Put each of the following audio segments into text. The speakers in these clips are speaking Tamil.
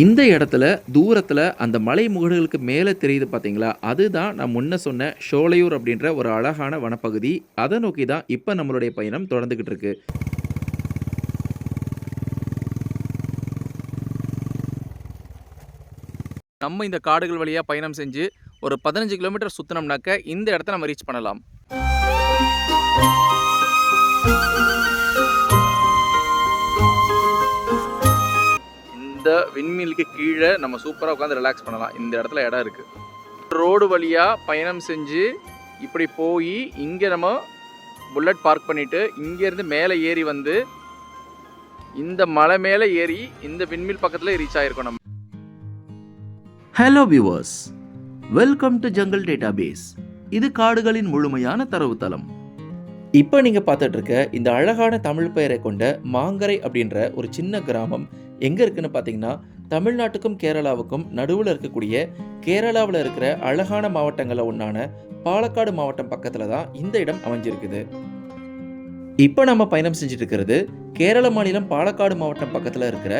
இந்த இடத்துல தூரத்தில் அந்த மலை முகடுகளுக்கு மேலே தெரியுது பார்த்தீங்களா அதுதான் நான் முன்ன சொன்ன ஷோலையூர் அப்படின்ற ஒரு அழகான வனப்பகுதி. அதை நோக்கி தான் இப்போ நம்மளுடைய பயணம் தொடர்ந்துக்கிட்டு இருக்கு. நம்ம இந்த காடுகள் வழியாக பயணம் செஞ்சு ஒரு பதினஞ்சு கிலோமீட்டர் சுற்றினோம்னாக்க இந்த இடத்த நம்ம ரீச் பண்ணலாம். இந்த விண்மீலுக்கு கீழே நம்ம சூப்பராக உட்காந்து ரிலாக்ஸ் பண்ணலாம். இந்த இடத்துல இடம் இருக்குது ரோடு வழியாக பயணம் செஞ்சு இப்படி போய் இங்கே நம்ம புல்லட் பார்க் பண்ணிவிட்டு இங்கேருந்து மேலே ஏறி வந்து இந்த மலை மேலே ஏறி இந்த விண்மில் பக்கத்தில் ரீச் ஆகிருக்கோம் நம்ம. Hello viewers welcome to jungle database இது காடுகளின் முழுமையான தரவுத்தளம். இப்போ நீங்கள் பார்த்துட்டு இருக்க இந்த அழகான தமிழ் பெயரை கொண்ட மாங்கரை அப்படின்ற ஒரு சின்ன கிராமம் எங்கே இருக்குதுன்னு பார்த்தீங்கன்னா தமிழ்நாட்டுக்கும் கேரளாவுக்கும் நடுவில் இருக்கக்கூடிய கேரளாவில் இருக்கிற அழகான மாவட்டங்களில் ஒன்றான பாலக்காடு மாவட்டம் பக்கத்தில் தான் இந்த இடம் அமைஞ்சிருக்குது. இப்போ நம்ம பயணம் செஞ்சுட்டு இருக்கிறது கேரள மாநிலம் பாலக்காடு மாவட்டம் பக்கத்தில் இருக்கிற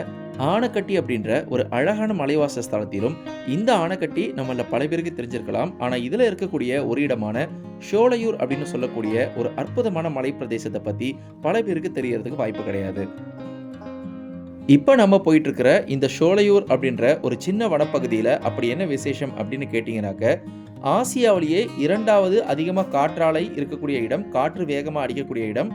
ஆனக்கட்டி அப்படின்ற ஒரு அழகான மலைவாச ஸ்தலத்திலும் இந்த ஆனக்கட்டி நம்மள பல பேருக்கு தெரிஞ்சிருக்கலாம். ஆனால் இதில் இருக்கக்கூடிய ஒரு இடமான ஷோலையூர் அப்படின்னு சொல்லக்கூடிய ஒரு அற்புதமான மலை பிரதேசத்தை பற்றி பல பேருக்கு தெரியறதுக்கு வாய்ப்பு கிடையாது. இப்போ நம்ம போயிட்டுருக்கிற இந்த ஷோலையூர் அப்படின்ற ஒரு சின்ன வனப்பகுதியில் அப்படி என்ன விசேஷம் அப்படின்னு கேட்டிங்கனாக்க ஆசியாவிலேயே இரண்டாவது அதிகமாக காற்றாலை இருக்கக்கூடிய இடம் காற்று வேகமாக அடிக்கக்கூடிய இடம்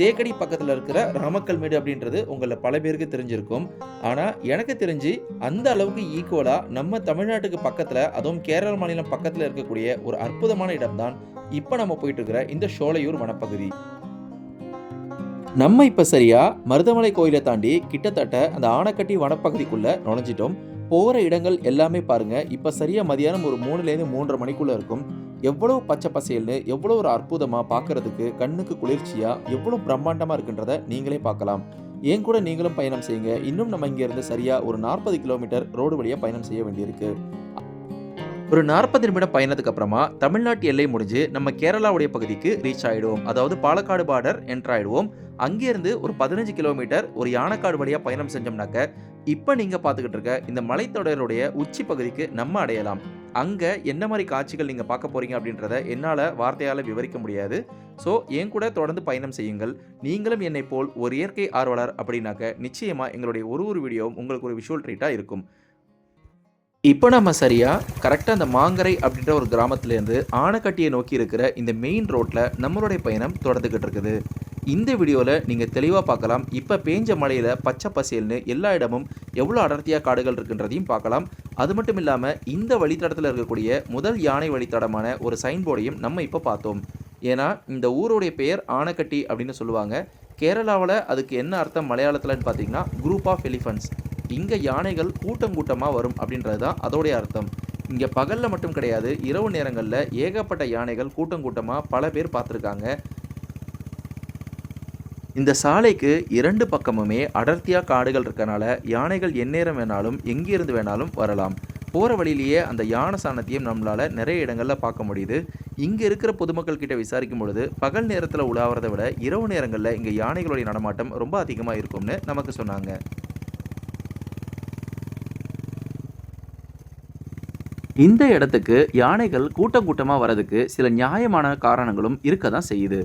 தேக்கடி பக்கத்தில் இருக்கிற ராமக்கல்மேடு அப்படின்றது உங்களில் பல பேருக்கு தெரிஞ்சிருக்கும். ஆனால் எனக்கு தெரிஞ்சு அந்த அளவுக்கு ஈக்குவலாக நம்ம தமிழ்நாட்டுக்கு பக்கத்தில் அதுவும் கேரள மாநிலம் பக்கத்தில் இருக்கக்கூடிய ஒரு அற்புதமான இடம்தான் இப்போ நம்ம போயிட்டு இருக்கிற இந்த ஷோலையூர் வனப்பகுதி. நம்ம இப்போ சரியா மருதமலை கோயிலை தாண்டி கிட்டத்தட்ட அந்த ஆனைக்கட்டி வனப்பகுதிக்குள்ள நுழைஞ்சிட்டோம். போகிற இடங்கள் எல்லாமே பாருங்க. இப்போ சரியா மதியானம் ஒரு மூணுலேருந்து மூன்றரை மணிக்குள்ள இருக்கும். எவ்வளோ பச்சை பசேல்னு எவ்வளோ ஒரு அற்புதமாக பார்க்கறதுக்கு கண்ணுக்கு குளிர்ச்சியாக எவ்வளோ பிரம்மாண்டமாக இருக்குன்றத நீங்களே பார்க்கலாம். ஏன் கூட நீங்களும் பயணம் செய்யுங்க. இன்னும் நம்ம இங்கேருந்து சரியாக ஒரு நாற்பது கிலோமீட்டர் ரோடு வழியாக பயணம் செய்ய வேண்டியிருக்கு. ஒரு நாற்பது நிமிடம் பயணத்துக்கு அப்புறமா தமிழ்நாட்டு எல்லை முடிஞ்சு நம்ம கேரளாவுடைய பகுதிக்கு ரீச் ஆயிடுவோம். அதாவது பாலக்காடு பார்டர் என்ட்ரு ஆயிடுவோம். அங்கேருந்து ஒரு பதினஞ்சு கிலோமீட்டர் ஒரு யானைக்காடு வழியாக பயணம் செஞ்சோம்னாக்க இப்போ நீங்கள் பார்த்துக்கிட்டு இருக்க இந்த மலைத்தொடருடைய உச்சி பகுதிக்கு நம்ம அடையலாம். அங்கே என்ன மாதிரி காட்சிகள் நீங்கள் பார்க்க போகிறீங்க அப்படின்றத என்னால் வார்த்தையால் விவரிக்க முடியாது. ஸோ என் கூட தொடர்ந்து பயணம் செய்யுங்கள். நீங்களும் என்னை போல் ஒரு இயற்கை ஆர்வலர் அப்படின்னாக்க நிச்சயமாக எங்களுடைய ஒரு ஒரு வீடியோவும் உங்களுக்கு ஒரு விஷுவல் ட்ரீட்டாக இருக்கும். இப்போ நம்ம சரியாக கரெக்டாக அந்த மாங்கரை அப்படின்ற ஒரு கிராமத்துலேருந்து ஆனைக்கட்டியை நோக்கி இருக்கிற இந்த மெயின் ரோட்டில் நம்மளுடைய பயணம் தொடர்ந்துக்கிட்டு இருக்குது. இந்த வீடியோவில் நீங்கள் தெளிவாக பார்க்கலாம். இப்போ பேஞ்ச மழையில் பச்சை பசேல்னு எல்லா இடமும் எவ்வளோ அடர்த்தியாக காடுகள் இருக்குன்றதையும் பார்க்கலாம். அது மட்டும் இல்லாமல் இந்த வழித்தடத்தில் இருக்கக்கூடிய முதல் யானை வழித்தடமான ஒரு சைன் போர்டையும் நம்ம இப்போ பார்த்தோம். ஏன்னா இந்த ஊருடைய பெயர் ஆனைக்கட்டி அப்படின்னு சொல்லுவாங்க. கேரளாவில் அதுக்கு என்ன அர்த்தம் மலையாளத்தில்னு பார்த்தீங்கன்னா குரூப் ஆஃப் எலிஃபண்ட்ஸ் இங்கே யானைகள் கூட்டம் கூட்டமாக வரும் அப்படின்றது தான் அதோடைய அர்த்தம். இங்கே பகலில் மட்டும் கிடையாது இரவு நேரங்களில் ஏகப்பட்ட யானைகள் கூட்டம் கூட்டமாக பல பேர் பார்த்துருக்காங்க. இந்த சாலைக்கு இரண்டு பக்கமுமே அடர்த்தியாக காடுகள் இருக்கனால யானைகள் எந்நேரம் வேணாலும் எங்கிருந்து வேணாலும் வரலாம். போகிற வழியிலேயே அந்த யானை சாணத்தையும் நம்மளால் நிறைய இடங்களில் பார்க்க முடியுது. இங்கே இருக்கிற பொதுமக்கள் கிட்ட விசாரிக்கும் பொழுது பகல் நேரத்தில் உலாவறதை விட இரவு நேரங்களில் இங்கே யானைகளுடைய நடமாட்டம் ரொம்ப அதிகமாக இருக்கும்னு நமக்கு சொன்னாங்க. இந்த இடத்துக்கு யானைகள் கூட்டம் கூட்டமாக வரதுக்கு சில நியாயமான காரணங்களும் இருக்க தான் செய்யுது.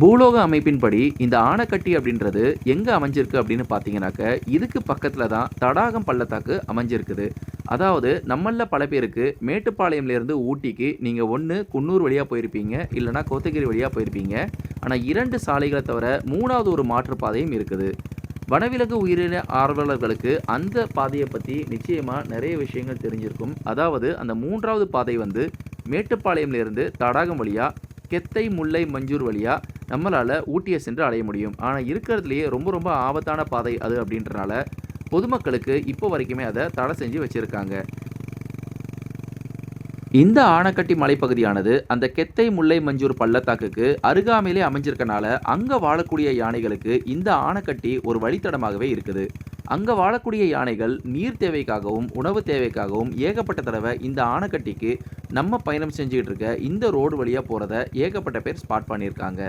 பூலோக அமைப்பின்படி இந்த ஆனைக்கட்டி அப்படின்றது எங்கே அமைஞ்சிருக்கு அப்படின்னு பார்த்தீங்கன்னாக்க இதுக்கு பக்கத்தில் தான் தடாகம் பள்ளத்தாக்கு அமைஞ்சிருக்குது. அதாவது நம்மளில் பல பேருக்கு மேட்டுப்பாளையம்லேருந்து ஊட்டிக்கு நீங்கள் ஒன்று குன்னூர் வழியாக போயிருப்பீங்க இல்லைனா கோத்தகிரி வழியாக போயிருப்பீங்க. ஆனால் இரண்டு சாலைகளை தவிர மூணாவது ஒரு மாற்றுப்பாதையும் இருக்குது. வனவிலங்கு உயிரின ஆர்வலர்களுக்கு அந்த பாதையை பற்றி நிச்சயமாக நிறைய விஷயங்கள் தெரிஞ்சிருக்கும். அதாவது அந்த மூன்றாவது பாதை வந்து மேட்டுப்பாளையம்லேருந்து தடாகம் வழியாக கெத்தை முல்லை மஞ்சூர் வழியாக நம்மளால் ஊட்டியை சென்று அடைய முடியும். ஆனால் இருக்கிறதுலையே ரொம்ப ரொம்ப ஆபத்தான பாதை அது அப்படின்றனால பொதுமக்களுக்கு இப்போ வரைக்குமே அதை தடை செஞ்சு வச்சுருக்காங்க. இந்த ஆனக்கட்டி மலைப்பகுதியானது அந்த கெத்தை முல்லை மஞ்சூர் பள்ளத்தாக்குக்கு அருகாமையிலே அமைஞ்சிருக்கனால அங்கே வாழக்கூடிய யானைகளுக்கு இந்த ஆனக்கட்டி ஒரு வழித்தடமாகவே இருக்குது. அங்கே வாழக்கூடிய யானைகள் நீர் தேவைக்காகவும் உணவு தேவைக்காகவும் ஏகப்பட்ட தடவை இந்த ஆனக்கட்டிக்கு நம்ம பயணம் செஞ்சுக்கிட்டு இருக்க இந்த ரோடு வழியாக போகிறத ஏகப்பட்ட பேர் ஸ்பாட் பண்ணியிருக்காங்க.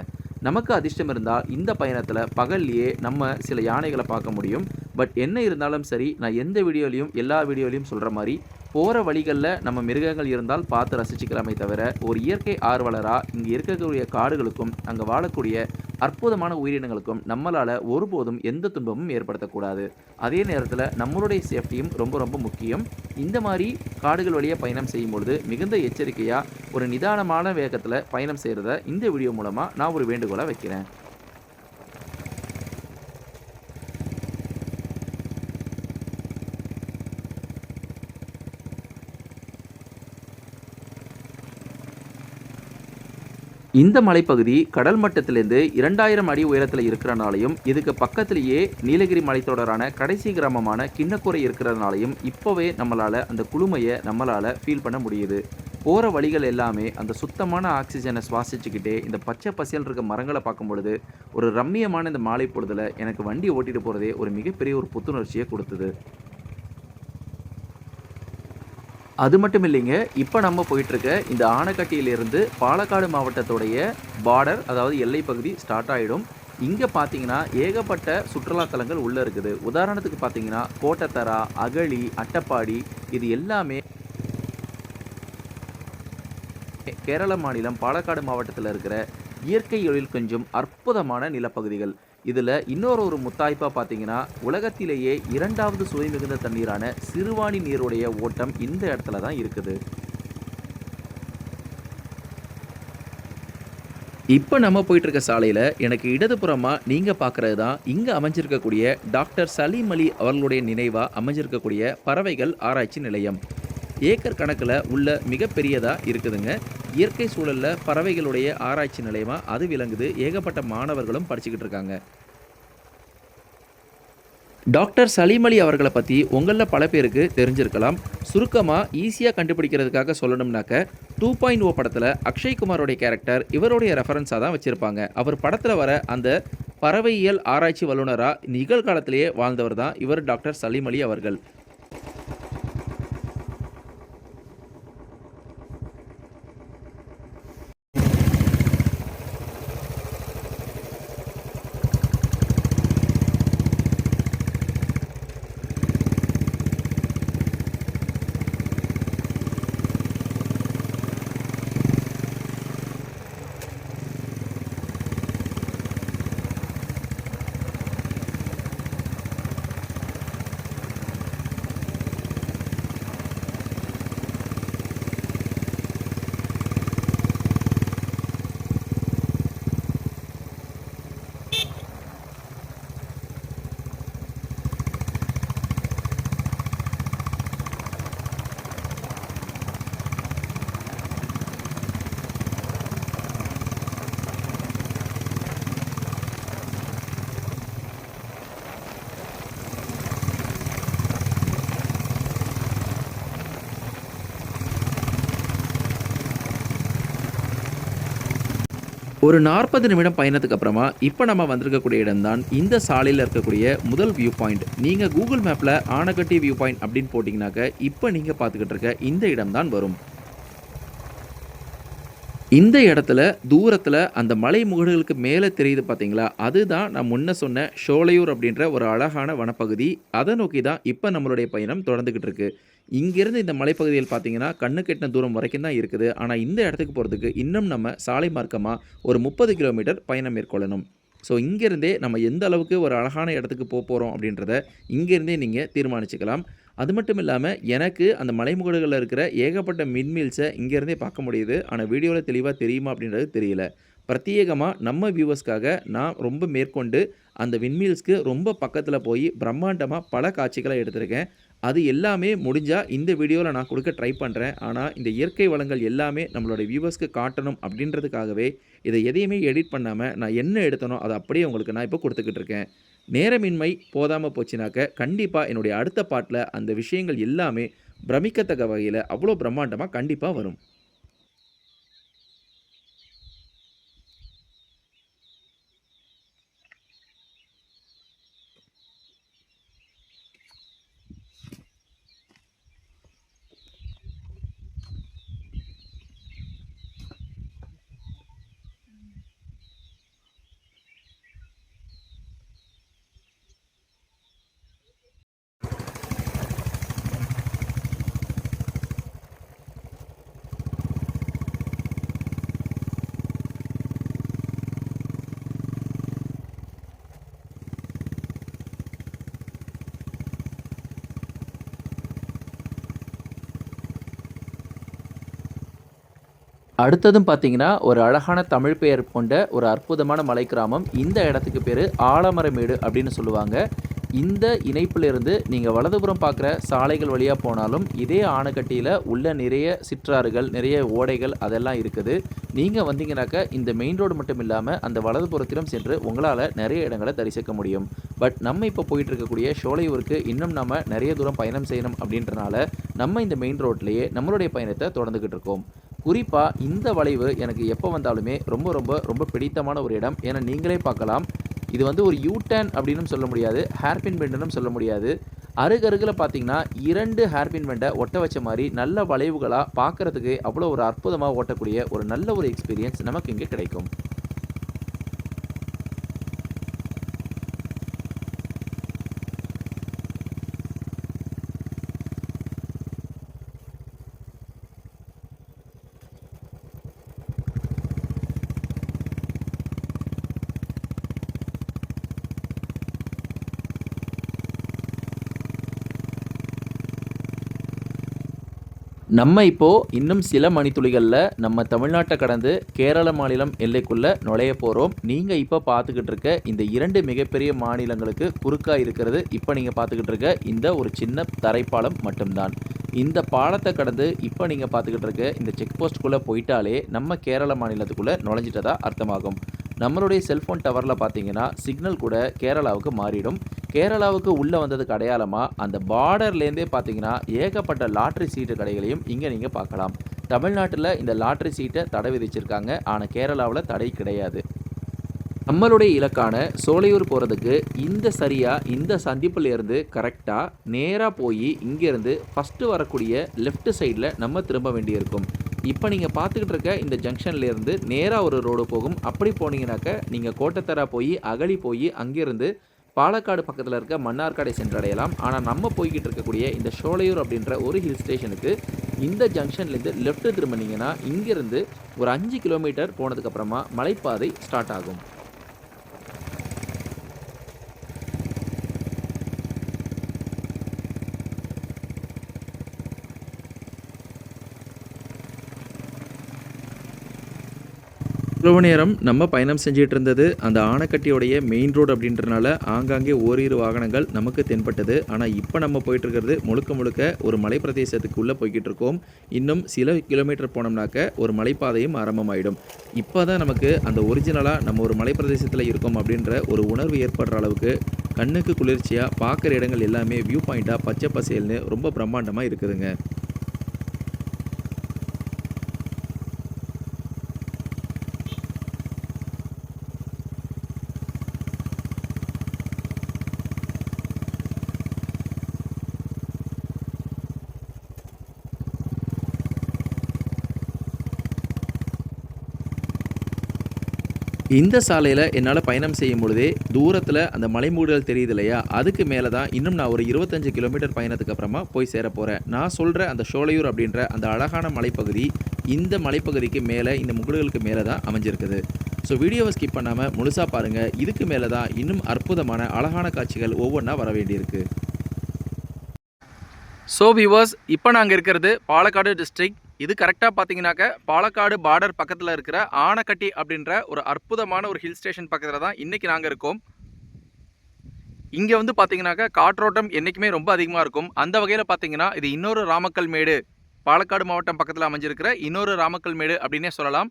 நமக்கு அதிர்ஷ்டம் இருந்தால் இந்த பயணத்தில் பகல்லையே நம்ம சில யானைகளை பார்க்க முடியும். பட் என்ன இருந்தாலும் சரி நான் எந்த வீடியோலையும் எல்லா வீடியோலையும் சொல்கிற மாதிரி போகிற வழிகளில் நம்ம மிருகங்கள் இருந்தால் பார்த்து ரசிச்சுக்கலாமே தவிர ஒரு இயற்கை ஆர்வலராக இங்கே இருக்கக்கூடிய காடுகளுக்கும் அங்கே வாழக்கூடிய அற்புதமான உயிரினங்களுக்கும் நம்மளால் ஒருபோதும் எந்த துன்பமும் ஏற்படுத்தக்கூடாது. அதே நேரத்தில் நம்மளுடைய சேஃப்டியும் ரொம்ப ரொம்ப முக்கியம். இந்த மாதிரி காடுகள் வழியாக பயணம் செய்யும் பொழுது மிகுந்த எச்சரிக்கையாக ஒரு நிதானமான வேகத்தில் பயணம் செய்கிறத இந்த வீடியோ மூலமாக நான் ஒரு வேண்டுகோளாக வைக்கிறேன். இந்த மலைப்பகுதி கடல் மட்டத்திலிருந்து இரண்டாயிரம் அடி உயரத்தில் இருக்கிறனாலையும் இதுக்கு பக்கத்திலேயே நீலகிரி மலைத்தொடரான கடைசி கிராமமான கிண்ணக்குறை இருக்கிறதுனாலையும் இப்போவே நம்மளால் அந்த குளுமையை நம்மளால் ஃபீல் பண்ண முடியுது. போகிற வழிகள் எல்லாமே அந்த சுத்தமான ஆக்சிஜனை சுவாசிச்சுக்கிட்டே இந்த பச்சை பசியல் இருக்க மரங்களை பார்க்கும் பொழுது ஒரு ரம்மியமான இந்த மாலை பொழுதில் எனக்கு வண்டி ஓட்டிகிட்டு போகிறதே ஒரு மிகப்பெரிய ஒரு புத்துணர்ச்சியை கொடுத்தது. அது மட்டும் இல்லைங்க இப்போ நம்ம போயிட்டுருக்க இந்த ஆனைக்கட்டியிலிருந்து பாலக்காடு மாவட்டத்துடைய பார்டர் அதாவது எல்லை பகுதி ஸ்டார்ட் ஆகிடும் இங்கே பார்த்தீங்கன்னா ஏகப்பட்ட சுற்றுலாத்தலங்கள் உள்ளே இருக்குது. உதாரணத்துக்கு பார்த்தீங்கன்னா கோட்டத்தரா அகழி அட்டப்பாடி இது எல்லாமே கேரள மாநிலம் பாலக்காடு மாவட்டத்தில் இருக்கிற இயற்கை எழில் கொஞ்சம் அற்புதமான நிலப்பகுதிகள். இதில் இன்னொரு ஒரு முத்தாய்ப்பாக பார்த்தீங்கன்னா உலகத்திலேயே இரண்டாவது சுவை மிகுந்த தண்ணீரான சிறுவாணி நீருடைய ஓட்டம் இந்த இடத்துல தான் இருக்குது. இப்போ நம்ம போயிட்டுருக்க சாலையில் எனக்கு இடதுபுறமாக நீங்கள் பார்க்குறது தான் இங்கே அமைஞ்சிருக்கக்கூடிய டாக்டர் சலீம் அலி அவர்களுடைய நினைவாக அமைஞ்சிருக்கக்கூடிய பறவைகள் ஆராய்ச்சி நிலையம். ஏக்கர் கணக்கில் உள்ள மிகப்பெரியதாக இருக்குதுங்க. இயற்கை சூழலில் பறவைகளுடைய ஆராய்ச்சி நிலையமாக அது விளங்குது. ஏகப்பட்ட மாணவர்களும் படிச்சுக்கிட்டு இருக்காங்க. டாக்டர் சலீம் அலி அவர்களை பற்றி உங்களில் பல பேருக்கு தெரிஞ்சிருக்கலாம். சுருக்கமாக ஈஸியாக கண்டுபிடிக்கிறதுக்காக சொல்லணும்னாக்க டூ பாயிண்ட் ஓ படத்தில் அக்ஷய்குமாரோடைய கேரக்டர் இவருடைய ரெஃபரன்ஸாக தான் வச்சுருப்பாங்க. அவர் படத்தில் வர அந்த பறவையியல் ஆராய்ச்சி வல்லுநராக நிகழ்காலத்திலேயே வாழ்ந்தவர் தான் இவர் டாக்டர் சலீம் அலி அவர்கள். ஒரு நாற்பது நிமிடம் பயணத்துக்கு அப்புறமா இப்போ நம்ம வந்திருக்கக்கூடிய இடம்தான் இந்த சாலையில் இருக்கக்கூடிய முதல் வியூ பாயிண்ட் நீங்கள் கூகுள் மேப்பில் ஆனக்கட்டி வியூ பாயிண்ட் அப்படின்னு போட்டிங்கனாக்க இப்போ நீங்கள் பார்த்துக்கிட்டு இருக்க இந்த இடம்தான் வரும். இந்த இடத்துல தூரத்தில் அந்த மலை முகடுகளுக்கு மேலே தெரியுது பார்த்தீங்களா அதுதான் நான் முன்ன சொன்ன ஷோலையூர் அப்படின்ற ஒரு அழகான வனப்பகுதி. அதை நோக்கி தான் இப்போ நம்மளுடைய பயணம் தொடர்ந்துக்கிட்டு இருக்கு. இங்கேருந்து இந்த மலைப்பகுதியில் பார்த்தீங்கன்னா கண்ணு கெட்டின தூரம் வரைக்கும் தான் இருக்குது. ஆனால் இந்த இடத்துக்கு போகிறதுக்கு இன்னும் நம்ம சாலை மார்க்கமாக ஒரு முப்பது கிலோமீட்டர் பயணம் மேற்கொள்ளணும். ஸோ இங்கேருந்தே நம்ம எந்த அளவுக்கு ஒரு அழகான இடத்துக்கு போக போகிறோம் அப்படின்றத இங்கேருந்தே நீங்கள் தீர்மானிச்சுக்கலாம். அது மட்டும் இல்லாமல் எனக்கு அந்த மலைமுகடுகளில் இருக்கிற ஏகப்பட்ட மின்மீல்ஸை இங்கேருந்தே பார்க்க முடியுது. ஆனால் வீடியோவில் தெளிவாக தெரியுமா அப்படின்றது தெரியல. பிரத்யேகமாக நம்ம வியூவர்ஸ்க்காக நான் ரொம்ப மேற்கொண்டு அந்த விண்மீல்ஸ்க்கு ரொம்ப பக்கத்தில் போய் பிரம்மாண்டமாக பல காட்சிகளை எடுத்திருக்கேன். அது எல்லாமே முடிஞ்சால் இந்த வீடியோவில் நான் கொடுக்க ட்ரை பண்ணுறேன் ஆனால் இந்த இயற்கை வளங்கள் எல்லாமே நம்மளோட வியூவர்ஸ்க்கு காட்டணும் அப்படின்றதுக்காகவே இதை எதையுமே எடிட் பண்ணாமல் நான் என்ன எடுத்தனோ அதை அப்படியே உங்களுக்கு நான் இப்போ கொடுத்துக்கிட்டு இருக்கேன். நேரமின்மை போதாமல் போச்சுனாக்க கண்டிப்பாக என்னுடைய அடுத்த பாட்டில் அந்த விஷயங்கள் எல்லாமே பிரமிக்கத்தக்க வகையில் அவ்வளோ பிரம்மாண்டமாக கண்டிப்பாக வரும். அடுத்ததும் பார்த்தீங்கன்னா ஒரு அழகான தமிழ் பெயர் கொண்ட ஒரு அற்புதமான மலை கிராமம் இந்த இடத்துக்கு பேர் ஆலமரமேடு அப்படின்னு சொல்லுவாங்க. இந்த இணைப்பிலிருந்து நீங்கள் வலதுபுறம் பார்க்குற சாலைகள் வழியாக போனாலும் இதே ஆணைக்கட்டியில் உள்ள நிறைய சிற்றாறுகள் நிறைய ஓடைகள் அதெல்லாம் இருக்குது. நீங்கள் வந்தீங்கன்னாக்கா இந்த மெயின் ரோடு மட்டும் இல்லாமல் அந்த வலதுபுறத்திலும் சென்று உங்களால் நிறைய இடங்களை தரிசிக்க முடியும். பட் நம்ம இப்போ போயிட்டு இருக்கக்கூடிய ஷோலையூருக்கு இன்னும் நம்ம நிறைய தூரம் பயணம் செய்யணும் அப்படின்றனால நம்ம இந்த மெயின் ரோட்லேயே நம்மளுடைய பயணத்தை தொடர்ந்துக்கிட்டு இருக்கோம். குறிப்பாக இந்த வளைவு எனக்கு எப்போ வந்தாலுமே ரொம்ப ரொம்ப ரொம்ப பிடித்தமான ஒரு இடம். ஏன்னா நீங்களே பார்க்கலாம். இது வந்து ஒரு யூ அப்படின்னு சொல்ல முடியாது. ஹேர்பின் பெண்டுன்னு சொல்ல முடியாது. அருகருகில் பார்த்தீங்கன்னா இரண்டு ஹேர்பின் பெண்டை ஒட்ட வச்ச மாதிரி நல்ல வளைவுகளாக பார்க்குறதுக்கு அவ்வளோ ஒரு அற்புதமாக ஓட்டக்கூடிய ஒரு நல்ல ஒரு எக்ஸ்பீரியன்ஸ் நமக்கு இங்கே கிடைக்கும். நம்ம இப்போ இன்னும் சில மணித்துளிகளில் நம்ம தமிழ்நாட்டை கடந்து கேரள மாநிலம் எல்லைக்குள்ள நுழைய போகிறோம் நீங்கள் இப்போ பார்த்துக்கிட்டு இருக்க இந்த இரண்டு மிகப்பெரிய மாநிலங்களுக்கு குறுக்கா இருக்கிறது இப்போ நீங்கள் பார்த்துக்கிட்டு இருக்க இந்த ஒரு சின்ன தரைப்பாலம் மட்டும்தான். இந்த பாலத்தை கடந்து இப்போ நீங்கள் பார்த்துக்கிட்டு இருக்க இந்த செக் போஸ்ட்டுக்குள்ளே போயிட்டாலே நம்ம கேரள மாநிலத்துக்குள்ளே நுழைஞ்சிட்டதா அர்த்தமாகும். நம்மளுடைய செல்ஃபோன் டவரில் பார்த்தீங்கன்னா சிக்னல் கூட கேரளாவுக்கு மாறிடும். கேரளாவுக்கு உள்ளே வந்ததுக்கு அடையாளமாக அந்த பார்டர்லேருந்தே பார்த்தீங்கன்னா ஏகப்பட்ட லாட்ரி சீட்டு கடைகளையும் இங்கே நீங்கள் பார்க்கலாம். தமிழ்நாட்டில் இந்த லாட்ரி சீட்டை தடை விதிச்சிருக்காங்க. ஆனால் கேரளாவில் தடை கிடையாது. நம்மளுடைய இலக்கான சோலையூர் போகிறதுக்கு இந்த சரியாக இந்த சந்திப்புலேருந்து கரெக்டாக நேராக போய் இங்கேருந்து ஃபஸ்ட்டு வரக்கூடிய லெஃப்ட் சைடில் நம்ம திரும்ப வேண்டியிருக்கும். இப்போ நீங்கள் பார்த்துக்கிட்டு இருக்க இந்த ஜங்ஷன்லேருந்து நேராக ஒரு ரோடு போகும். அப்படி போனீங்கன்னாக்க நீங்கள் கோட்டத்தரா போய் அகழி போய் அங்கேருந்து பாலக்காடு பக்கத்தில் இருக்க மன்னார்காடை சென்றடையலாம். ஆனால் நம்ம போய்கிட்டு இருக்கக்கூடிய இந்த ஷோலையூர் அப்படின்ற ஒரு ஹில் ஸ்டேஷனுக்கு இந்த ஜங்ஷன்லேருந்து லெஃப்ட் திரும்பினீங்கன்னா இங்கேருந்து ஒரு அஞ்சு கிலோமீட்டர் போனதுக்கப்புறமா மலைப்பாதை ஸ்டார்ட் ஆகும். இவ்வளவு நேரம் நம்ம பயணம் செஞ்சிட்டு இருந்தது அந்த ஆனைக்கட்டியோடைய மெயின் ரோடு அப்படின்றனால ஆங்காங்கே ஓரிரு வாகனங்கள் நமக்கு தென்பட்டது. ஆனால் இப்போ நம்ம போயிட்டு இருக்கிறது முழுக்க முழுக்க ஒரு மலை பிரதேசத்துக்கு உள்ளே போய்கிட்டு இருக்கோம் இன்னும் சில கிலோமீட்டர் போனோம்னாக்க ஒரு மலைப்பாதையும் ஆரம்பமாயிடும். இப்போ தான் நமக்கு அந்த ஒரிஜினலாக நம்ம ஒரு மலை பிரதேசத்தில் இருக்கோம் அப்படின்ற ஒரு உணர்வு ஏற்படுற அளவுக்கு கண்ணுக்கு குளிர்ச்சியாக பார்க்குற இடங்கள் எல்லாமே வியூ பாயிண்ட்டாக பச்சை பசேல்னு ரொம்ப பிரம்மாண்டமாக இருக்குதுங்க. இந்த சாலையில் என்னால் பயணம் செய்யும் பொழுதே தூரத்தில் அந்த மலைமூடுகள் தெரியுது இல்லையா அதுக்கு மேலே தான் இன்னும் நான் ஒரு இருபத்தஞ்சு கிலோமீட்டர் பயணத்துக்கு அப்புறமா போய் சேர போகிறேன் நான் சொல்கிற அந்த ஷோலையூர் அப்படின்ற அந்த அழகான மலைப்பகுதி இந்த மலைப்பகுதிக்கு மேலே இந்த முகடுகளுக்கு மேலே தான் அமைஞ்சிருக்குது. ஸோ வீடியோவை ஸ்கிப் பண்ணாமல் முழுசாக பாருங்கள் இதுக்கு மேலே தான் இன்னும் அற்புதமான அழகான காட்சிகள் ஒவ்வொன்றா வர வேண்டியிருக்கு. ஸோ வியூவர்ஸ் இப்போ நாங்கள் இருக்கிறது பாலக்காடு டிஸ்ட்ரிக்ட் இது கரெக்டாக பார்த்தீங்கன்னாக்க பாலக்காடு பார்டர் பக்கத்தில் இருக்கிற ஆனக்கட்டி அப்படின்ற ஒரு அற்புதமான ஒரு ஹில் ஸ்டேஷன் பக்கத்தில் தான் இன்றைக்கி நாங்கள் இருக்கோம். இங்கே வந்து பார்த்தீங்கன்னாக்கா காற்றோட்டம் என்றைக்குமே ரொம்ப அதிகமாக இருக்கும். அந்த வகையில் பார்த்தீங்கன்னா இது இன்னொரு ராமக்கல் மேடு பாலக்காடு மாவட்டம் பக்கத்தில் அமைஞ்சிருக்கிற இன்னொரு ராமக்கல் மேடு அப்படின்னே சொல்லலாம்.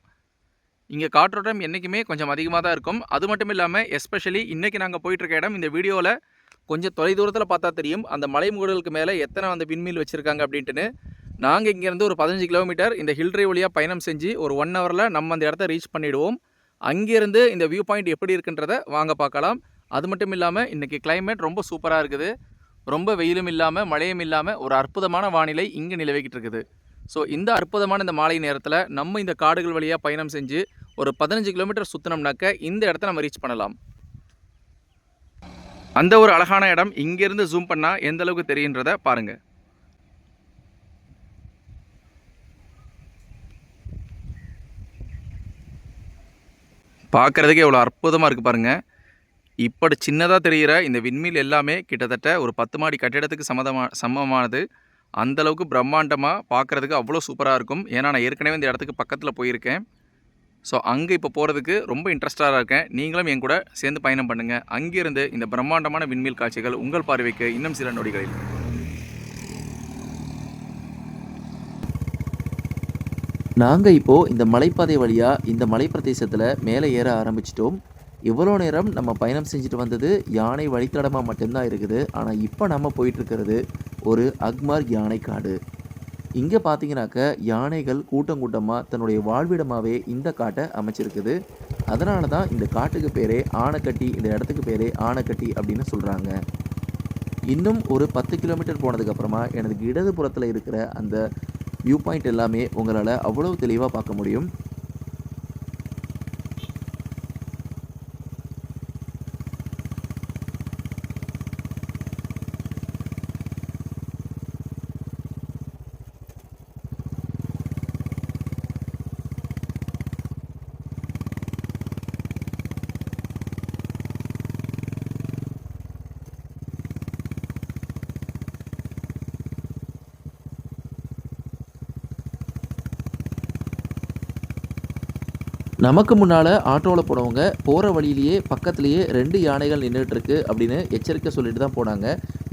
இங்கே காற்றோட்டம் என்றைக்குமே கொஞ்சம் அதிகமாக தான் இருக்கும். அது மட்டும் இல்லாமல் எஸ்பெஷலி இன்றைக்கி நாங்கள் போயிட்டுருக்க இடம் இந்த வீடியோவில் கொஞ்சம் தொலைதூரத்தில் பார்த்தா தெரியும். அந்த மலை முகடுகளுக்கு மேலே எத்தனை அந்த விண்மீல் வச்சுருக்காங்க அப்படின்ட்டுன்னு. நாங்கள் இங்கேருந்து ஒரு பதினஞ்சு கிலோமீட்டர் இந்த ஹில் வழியாக பயணம் செஞ்சு ஒரு ஒன் ஹவரில் நம்ம அந்த இடத்த ரீச் பண்ணிவிடுவோம் அங்கேருந்து இந்த வியூ பாயிண்ட் எப்படி இருக்குன்றத வாங்க பார்க்கலாம். அது மட்டும் இல்லாமல் இன்றைக்கி கிளைமேட் ரொம்ப சூப்பராக இருக்குது. ரொம்ப வெயிலும் இல்லாமல் மழையும் இல்லாமல் ஒரு அற்புதமான வானிலை இங்கே நிலவிக்கிட்டு இருக்குது. ஸோ இந்த அற்புதமான இந்த மாலை நேரத்தில் நம்ம இந்த காடுகள் வழியாக பயணம் செஞ்சு ஒரு பதினஞ்சு கிலோமீட்டர் சுற்றினோம்னாக்க இந்த இடத்த நம்ம ரீச் பண்ணலாம். அந்த ஒரு அழகான இடம் இங்கேருந்து ஜூம் பண்ணால் எந்த அளவுக்கு பாருங்கள் பார்க்குறதுக்கு எவ்வளோ அற்புதமாக இருக்குது பாருங்கள் இப்படி சின்னதாக தெரிகிற இந்த விண்மீல் எல்லாமே கிட்டத்தட்ட ஒரு பத்து மாடி கட்டிடத்துக்கு சம்மதமா சமமானது. அந்த அளவுக்கு பிரம்மாண்டமாக பார்க்குறதுக்கு அவ்வளோ சூப்பராக இருக்கும். ஏன்னா நான் ஏற்கனவே இந்த இடத்துக்கு பக்கத்தில் போயிருக்கேன். ஸோ அங்கே இப்போ போகிறதுக்கு ரொம்ப இன்ட்ரெஸ்டாக இருக்கேன். நீங்களும் என் கூட சேர்ந்து பயணம் பண்ணுங்கள் அங்கிருந்து இந்த பிரம்மாண்டமான விண்மீல் காட்சிகள் உங்கள் பார்வைக்கு இன்னும் சில நொடிகளில். நாங்கள் இப்போது இந்த மலைப்பாதை வழியாக இந்த மலை பிரதேசத்தில் மேலே ஏற ஆரம்பிச்சிட்டோம். இவ்வளோ நேரம் நம்ம பயணம் செஞ்சுட்டு வந்தது யானை வழித்தடமாக மட்டும்தான் இருக்குது. ஆனால் இப்போ நம்ம போயிட்டுருக்கிறது ஒரு அக்மார் யானை காடு இங்கே பார்த்தீங்கன்னாக்க யானைகள் கூட்டம் கூட்டமாக தன்னுடைய வாழ்விடமாகவே இந்த காட்டை அமைச்சிருக்குது. அதனால தான் இந்த காட்டுக்கு பேரே ஆனைக்கட்டி இந்த இடத்துக்கு பேரே ஆனைக்கட்டி அப்படின்னு சொல்கிறாங்க இன்னும் ஒரு பத்து கிலோமீட்டர் போனதுக்கப்புறமா எனக்கு இடதுபுறத்தில் இருக்கிற அந்த வியூ பாயிண்ட் எல்லாமே உங்களால் அவ்வளவு தெளிவாக பார்க்க முடியும். நமக்கு முன்னால் ஆட்டோவில் போனவங்க போகிற வழியிலேயே பக்கத்துலேயே ரெண்டு யானைகள் நின்றுட்டுருக்கு அப்படின்னு எச்சரிக்கை சொல்லிட்டு தான் போனாங்க.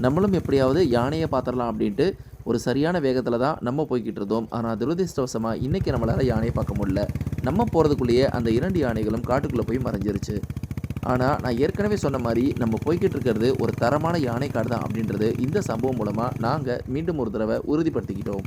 நம்மளும் எப்படியாவது யானையை பார்த்துடலாம் அப்படின்ட்டு ஒரு சரியான வேகத்தில் தான் நம்ம போய்கிட்டு இருந்தோம். ஆனால் துரதிருஷ்டவசமாக இன்றைக்கி நம்மளால் யானையை பார்க்க முடியல. நம்ம போகிறதுக்குள்ளேயே அந்த இரண்டு யானைகளும் காட்டுக்குள்ளே போய் மறைஞ்சிருச்சு. ஆனால் நான் ஏற்கனவே சொன்ன மாதிரி நம்ம போய்கிட்டு இருக்கிறது ஒரு தரமான யானை காடு தான் அப்படின்றது இந்த சம்பவம் மூலமாக நாங்கள் மீண்டும் ஒரு தடவை உறுதிப்படுத்திக்கிட்டோம்.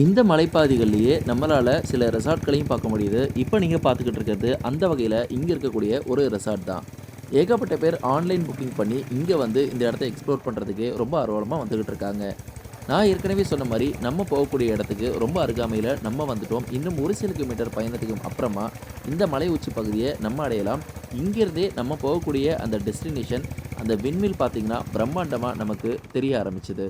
இந்த மலைப்பாதைகள்லேயே நம்மளால் சில ரெசார்ட்களையும் பார்க்க முடியுது. இப்போ நீங்கள் பார்த்துக்கிட்டு இருக்கிறது அந்த வகையில் இங்கே இருக்கக்கூடிய ஒரு ரெசார்ட் தான். ஏகப்பட்ட பேர் ஆன்லைன் புக்கிங் பண்ணி இங்கே வந்து இந்த இடத்த எக்ஸ்ப்ளோர் பண்ணுறதுக்கு ரொம்ப ஆர்வலமாக வந்துக்கிட்டு இருக்காங்க. நான் ஏற்கனவே சொன்ன மாதிரி நம்ம போகக்கூடிய இடத்துக்கு ரொம்ப அருகாமையில் நம்ம வந்துட்டோம். இன்னும் ஒரு சில கிலோமீட்டர் பயணத்துக்கு அப்புறமா இந்த மலை உச்சி பகுதியை நம்ம அடையலாம். இங்கேருந்தே நம்ம போகக்கூடிய அந்த டெஸ்டினேஷன் அந்த விண்மில் பார்த்திங்கன்னா பிரம்மாண்டமாக நமக்கு தெரிய ஆரம்பிச்சுது.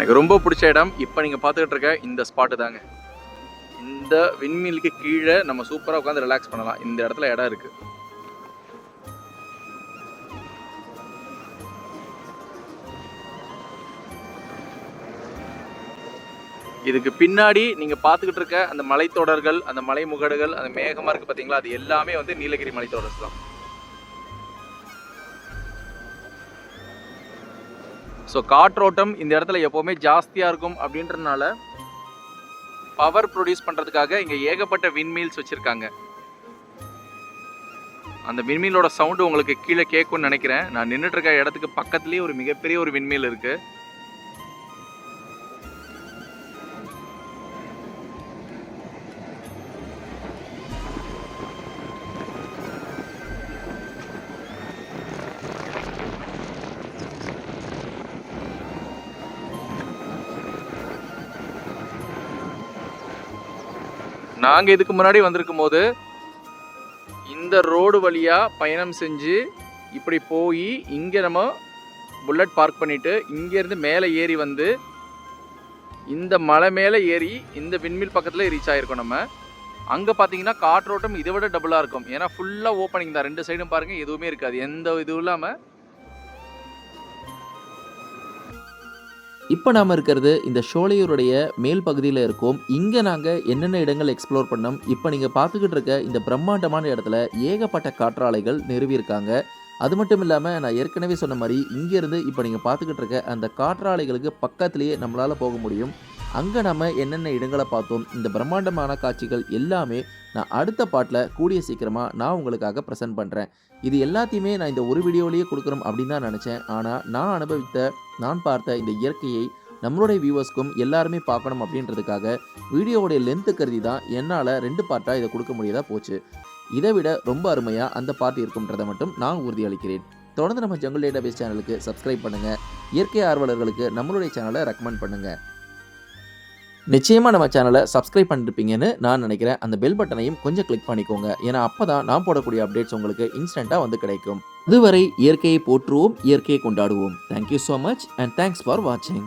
எனக்கு ரொம்ப பிடிச்ச இடம். இப்போ நீங்கள் பார்த்துக்கிட்டு இருக்க இந்த ஸ்பாட்டு தாங்க. இந்த விண்மீலுக்கு கீழே நம்ம சூப்பராக உட்காந்து ரிலாக்ஸ் பண்ணலாம். இந்த இடத்துல இடம் இருக்குது இதுக்கு பின்னாடி நீங்கள் பார்த்துக்கிட்டு இருக்க அந்த மலைத்தொடர்கள் அந்த மலை முகடுகள் அந்த மேகமாக இருக்குது பார்த்தீங்களா அது எல்லாமே வந்து நீலகிரி மலைத்தொடர்ஸ் தான். ஸோ காற்றோட்டம் இந்த இடத்துல எப்போவுமே ஜாஸ்தியாக இருக்கும் அப்படின்றதுனால பவர் ப்ரொடியூஸ் பண்ணுறதுக்காக இங்கே ஏகப்பட்ட விண்மீல்ஸ் வச்சுருக்காங்க. அந்த விண்மீலோட சவுண்டு உங்களுக்கு கீழே கேட்கும்னு நினைக்கிறேன். நான் நின்றுட்டு இருக்க இடத்துக்கு பக்கத்துலேயே ஒரு மிகப்பெரிய ஒரு விண்மீல் இருக்குது நாங்கள் இதுக்கு முன்னாடி வந்திருக்கும் போது இந்த ரோடு வழியாக பயணம் செஞ்சு இப்படி போய் இங்கே நம்ம புல்லட் பார்க் பண்ணிவிட்டு இங்கேருந்து மேலே ஏறி வந்து இந்த மலை மேலே ஏறி இந்த விண்மில் பக்கத்தில் ரீச் ஆகிருக்கோம் நம்ம. அங்கே பார்த்தீங்கன்னா காற்றோட்டம் இதை விட டபுளாக இருக்கும். ஏன்னா ஃபுல்லாக ஓப்பனிங் தான். ரெண்டு சைடும் பாருங்கள் எதுவுமே இருக்காது. எந்த இதுவும் இல்லாமல் இப்போ நாம் இருக்கிறது இந்த ஷோலையூருடைய மேல் பகுதியில் இருக்கோம். இங்கே நாங்கள் என்னென்ன இடங்கள் எக்ஸ்ப்ளோர் பண்ணோம்? இப்போ நீங்கள் பார்த்துக்கிட்டு இருக்க இந்த பிரம்மாண்டமான இடத்துல ஏகப்பட்ட காற்றாலைகள் நிறுவியிருக்காங்க. அது மட்டும் இல்லாமல் நான் ஏற்கனவே சொன்ன மாதிரி இங்கேருந்து இப்போ நீங்கள் பார்த்துக்கிட்டு இருக்க அந்த காற்றாலைகளுக்கு பக்கத்துலேயே நம்மளால் போக முடியும். அங்கே நம்ம என்னென்ன இடங்களை பார்த்தோம்? இந்த பிரம்மாண்டமான காட்சிகள் எல்லாமே நான் அடுத்த பாட்டில் கூடிய சீக்கிரமாக நான் உங்களுக்காக ப்ரெசென்ட் பண்ணுறேன் இது எல்லாத்தையுமே நான் இந்த ஒரு வீடியோலேயே கொடுக்குறோம் அப்படின்னு தான் நினச்சேன். ஆனால் நான் அனுபவித்த நான் பார்த்த இந்த இயற்கையை நம்மளுடைய வியூவர்ஸ்க்கும் எல்லாருமே பார்க்கணும் அப்படின்றதுக்காக வீடியோவுடைய லென்த்து கருதி தான் என்னால் ரெண்டு பார்ட்டாக இதை கொடுக்க முடியாதா போச்சு. இதை விட ரொம்ப அருமையாக அந்த பார்ட் இருக்கும்ன்றதை மட்டும் நான் உறுதியளிக்கிறேன். தொடர்ந்து நம்ம ஜங்குள் டேட்டாபேஸ் சேனலுக்கு சப்ஸ்கிரைப் பண்ணுங்கள் இயற்கை ஆர்வலர்களுக்கு நம்மளுடைய சேனலை ரெக்கமெண்ட் பண்ணுங்கள் நிச்சயமாக நம்ம சேனலை சப்ஸ்கிரைப் பண்ணிருப்பீங்கன்னு நான் நினைக்கிறேன். அந்த பெல் பட்டனையும் கொஞ்சம் கிளிக் பண்ணிக்கோங்க. ஏன்னா அப்போ தான் நான் போடக்கூடிய அப்டேட்ஸ் உங்களுக்கு இன்ஸ்டண்ட்டாக வந்து கிடைக்கும். இதுவரை இயற்கையை போற்றுவோம் இயற்கையை கொண்டாடுவோம். Thank you so much and thanks for வாட்சிங்